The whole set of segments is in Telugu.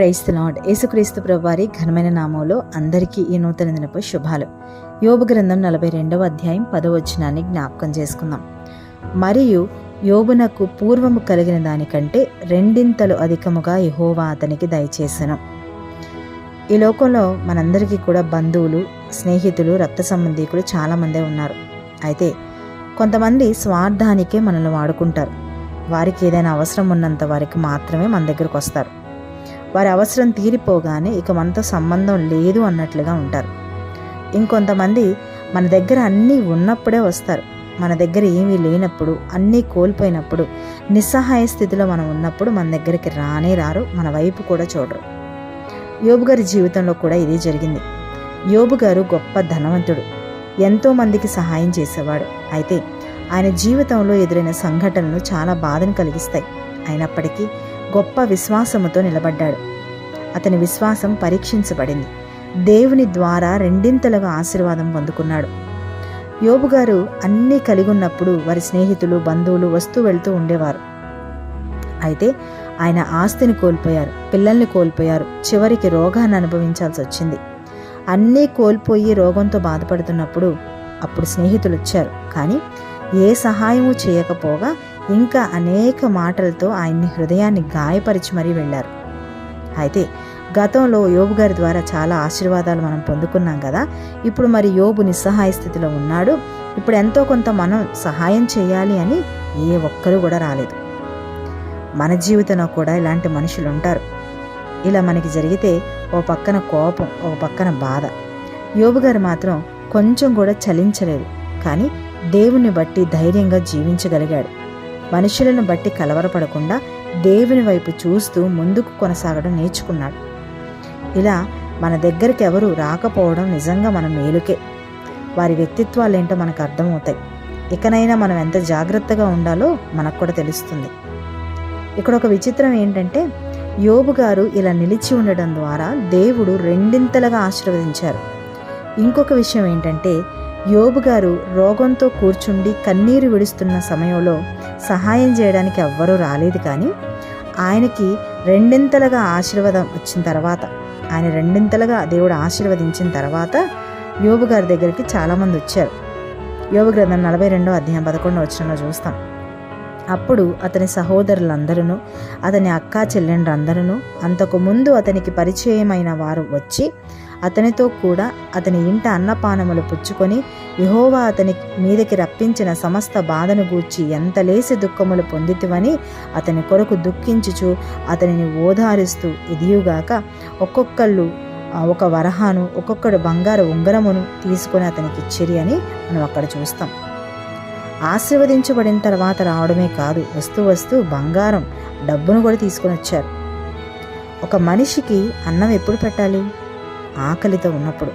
ప్రైస్ లాడ్ యేసుక్రీస్తు ప్రభువారి ఘనమైన నామంలో అందరికీ ఈ నూతన దినపు శుభాలు. యోబు గ్రంథం నలభై రెండవ అధ్యాయం పదవచనాన్ని జ్ఞాపకం చేసుకుందాం. మరియు యోబునకు పూర్వము కలిగిన దానికంటే రెండింతలు అధికముగా యహోవా అతనికి దయచేసను. ఈ లోకంలో మనందరికీ కూడా బంధువులు స్నేహితులు రక్త సంబంధీకులు చాలామందే ఉన్నారు. అయితే కొంతమంది స్వార్థానికే మనల్ని వాడుకుంటారు. వారికి ఏదైనా అవసరం ఉన్నంత వారికి మాత్రమే మన దగ్గరకు వస్తారు. వారి అవసరం తీరిపోగానే ఇక మనతో సంబంధం లేదు అన్నట్లుగా ఉంటారు. ఇంకొంతమంది మన దగ్గర అన్నీ ఉన్నప్పుడే వస్తారు. మన దగ్గర ఏమీ లేనప్పుడు అన్నీ కోల్పోయినప్పుడు నిస్సహాయ స్థితిలో మనం ఉన్నప్పుడు మన దగ్గరికి రానే రారు మన వైపు కూడా చూడరు. యోబు గారి జీవితంలో కూడా ఇదే జరిగింది. యోబు గారు గొప్ప ధనవంతుడు. ఎంతో మందికి సహాయం చేసేవాడు. అయితే ఆయన జీవితంలో ఎదురైన సంఘటనలు చాలా బాధను కలిగిస్తాయి. అయినప్పటికీ గొప్ప విశ్వాసముతో నిలబడ్డాడు. అతని విశ్వాసం పరీక్షించబడింది. దేవుని ద్వారా రెండింతలుగా ఆశీర్వాదం పొందుకున్నాడు. యోబు గారు అన్నీ కలిగి ఉన్నప్పుడు వారి స్నేహితులు బంధువులు వస్తూ వెళ్తూ ఉండేవారు. అయితే ఆయన ఆస్తిని కోల్పోయారు పిల్లల్ని కోల్పోయారు చివరికి రోగాన్ని అనుభవించాల్సి వచ్చింది. అన్నీ కోల్పోయి రోగంతో బాధపడుతున్నప్పుడు అప్పుడు స్నేహితులు వచ్చారు. కానీ ఏ సహాయము చేయకపోగా ఇంకా అనేక మాటలతో ఆయన్ని హృదయాన్ని గాయపరిచి మరీ వెళ్ళారు. అయితే గతంలో యోబు గారి ద్వారా చాలా ఆశీర్వాదాలు మనం పొందుకున్నాం కదా. ఇప్పుడు మరి యోబు నిస్సహాయ స్థితిలో ఉన్నాడు. ఇప్పుడు ఎంతో కొంత మనం సహాయం చేయాలి అని ఏ ఒక్కరూ కూడా రాలేదు. మన జీవితంలో కూడా ఇలాంటి మనుషులు ఉంటారు. ఇలా మనకి జరిగితే ఓ పక్కన కోపం ఓ పక్కన బాధ. యోబు గారు మాత్రం కొంచెం కూడా చలించలేదు. కానీ దేవుని బట్టి ధైర్యంగా జీవించగలిగాడు. మనుషులను బట్టి కలవరపడకుండా దేవుని వైపు చూస్తూ ముందుకు కొనసాగడం నేర్చుకున్నాడు. ఇలా మన దగ్గరికి ఎవరు రాకపోవడం నిజంగా మన మేలుకే. వారి వ్యక్తిత్వాలేంటో మనకు అర్థమవుతాయి. ఇకనైనా మనం ఎంత జాగ్రత్తగా ఉండాలో మనకు కూడా తెలుస్తుంది. ఇక్కడ ఒక విచిత్రం ఏంటంటే యోబు గారు ఇలా నిలిచి ఉండడం ద్వారా దేవుడు రెండింతలుగా ఆశీర్వదించారు. ఇంకొక విషయం ఏంటంటే యోబు గారు రోగంతో కూర్చుండి కన్నీరు విడుస్తున్న సమయంలో సహాయం చేయడానికి ఎవ్వరూ రాలేదు కానీ ఆయనకి రెండింతలుగా ఆశీర్వాదం వచ్చిన తర్వాత ఆయన రెండింతలుగా దేవుడు ఆశీర్వదించిన తర్వాత యోబు గారి దగ్గరికి చాలామంది వచ్చారు. యోగు గ్రంథం నలభై రెండో అధ్యాయం పదకొండో వచ్చిన చూస్తాం. అప్పుడు అతని సహోదరులందరూ అతని అక్కా చెల్లెండ్రందరూ అంతకు ముందు అతనికి పరిచయమైన వారు వచ్చి అతనితో కూడా అతని ఇంట అన్నపానములు పుచ్చుకొని యహోవా అతని మీదకి రప్పించిన సమస్త బాధను గూర్చి ఎంత లేసి దుఃఖములు పొందితివని అతని కొరకు దుఃఖించుచు అతనిని ఓదారుస్తూ ఇదియుగాక ఒక్కొక్కళ్ళు ఒక వరహాను ఒక్కొక్కడు బంగారు ఉంగరమును తీసుకొని అతనికి ఇచ్చిరి అని మనం అక్కడ చూస్తాం. ఆశీర్వదించబడిన తర్వాత రావడమే కాదు వస్తూ వస్తూ బంగారం డబ్బును కూడా తీసుకొని వచ్చారు ఒక మనిషికి అన్నం ఎప్పుడు పెట్టాలి? ఆకలితో ఉన్నప్పుడు.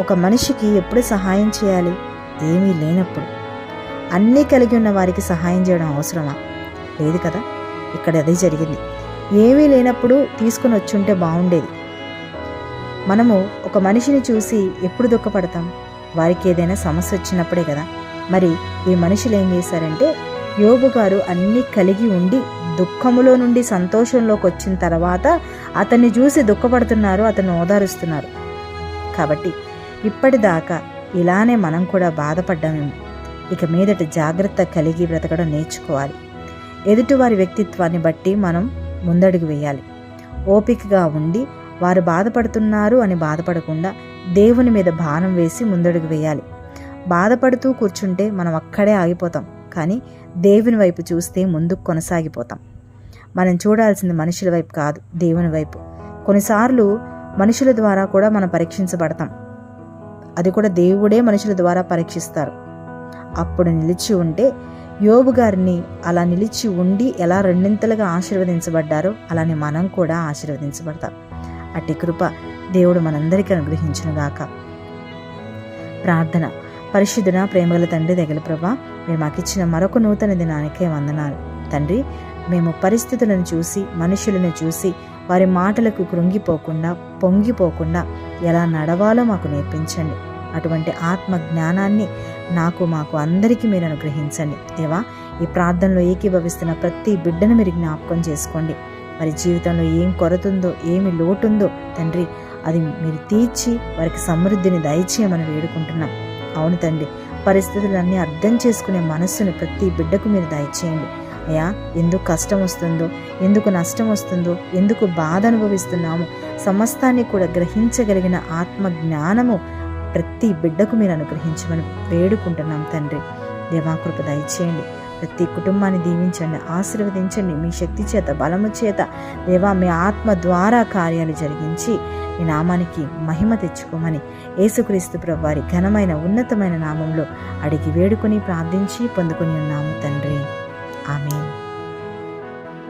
ఒక మనిషికి ఎప్పుడు సహాయం చేయాలి? ఏమీ లేనప్పుడు. అన్నీ కలిగి ఉన్న వారికి సహాయం చేయడం అవసరమా? లేదు కదా? ఇక్కడ అదే జరిగింది. ఏమీ లేనప్పుడు తీసుకుని వచ్చుంటే బాగుండేది మనము ఒక మనిషిని చూసి ఎప్పుడు దుఃఖపడతాం? వారికి ఏదైనా సమస్య వచ్చినప్పుడే కదా? మరి ఈ మనుషులు ఏం చేశారంటే యోబు గారు అన్నీ కలిగి ఉండి దుఃఖములో నుండి సంతోషంలోకి వచ్చిన తర్వాత అతన్ని చూసి దుఃఖపడుతున్నారు అతను ఓదారుస్తున్నారు. కాబట్టి ఇప్పటిదాకా ఇలానే మనం కూడా బాధపడ్డామేమో. ఇక మీదట జాగ్రత్త కలిగి బ్రతకడం నేర్చుకోవాలి. ఎదుటివారి వ్యక్తిత్వాన్ని బట్టి మనం ముందడుగు వేయాలి. ఓపికగా ఉండి వారు బాధపడుతున్నారు అని బాధపడకుండా దేవుని మీద భారం వేసి ముందడుగు వేయాలి. బాధపడుతూ కూర్చుంటే మనం అక్కడే ఆగిపోతాం. కానీ దేవుని వైపు చూస్తే ముందుకు కొనసాగిపోతాం. మనం చూడాల్సింది మనుషుల వైపు కాదు దేవుని వైపు. కొన్నిసార్లు మనుషుల ద్వారా కూడా మనం పరీక్షించబడతాం. అది కూడా దేవుడే మనుషుల ద్వారా పరీక్షిస్తారు. అప్పుడు నిలిచి ఉంటే యోబు గారిని అలా నిలిచి ఉండి ఎలా రెండింతలుగా ఆశీర్వదించబడ్డారో అలానే మనం కూడా ఆశీర్వదించబడతాం. అట్టి కృప దేవుడు మనందరికీ అనుగ్రహించునుగాక ప్రార్థన. పరిశుద్ధున ప్రేమగల తండ్రి దగ్గర ప్రభా మీరు మాకిచ్చిన మరొక నూతన దినానికే వందనాలు. తండ్రి మేము పరిస్థితులను చూసి మనుషులను చూసి వారి మాటలకు కృంగిపోకుండా పొంగిపోకుండా ఎలా నడవాలో మాకు నేర్పించండి. అటువంటి ఆత్మ జ్ఞానాన్ని నాకు మాకు అందరికీ మీరు అనుగ్రహించండి. దేవా ఈ ప్రార్థనలో ఏకీభవిస్తున్న ప్రతి బిడ్డను మీరు జ్ఞాపకం చేసుకోండి. వారి జీవితంలో ఏం కొరతుందో ఏమి లోటుందో తండ్రి అది మీరు తీర్చి వారికి సమృద్ధిని దయచేయమని వేడుకుంటున్నాం. అవును తండ్రి పరిస్థితులన్నీ అర్థం చేసుకునే మనస్సును ప్రతి బిడ్డకు మీరు దయచేయండి. అయ్యా ఎందుకు కష్టం వస్తుందో ఎందుకు నష్టం వస్తుందో ఎందుకు బాధ అనుభవిస్తున్నాము సమస్తాన్ని కూడా గ్రహించగలిగిన ఆత్మ జ్ఞానము ప్రతి బిడ్డకు మీరు అనుగ్రహించమని వేడుకుంటున్నాం తండ్రి. దేవాకృప దయచేయండి. ప్రతి కుటుంబాన్ని దీవించండి ఆశీర్వదించండి. మీ శక్తి చేత బలము చేత దేవా మీ ఆత్మ ద్వారా కార్యాలు జరిగించి మీ నామానికి మహిమ తెచ్చుకోమని యేసుక్రీస్తు ప్రభువారి ఘనమైన ఉన్నతమైన నామంలో అడిగి వేడుకొని ప్రార్థించి పొందుకొని ఉన్నాము తండ్రి. Amén.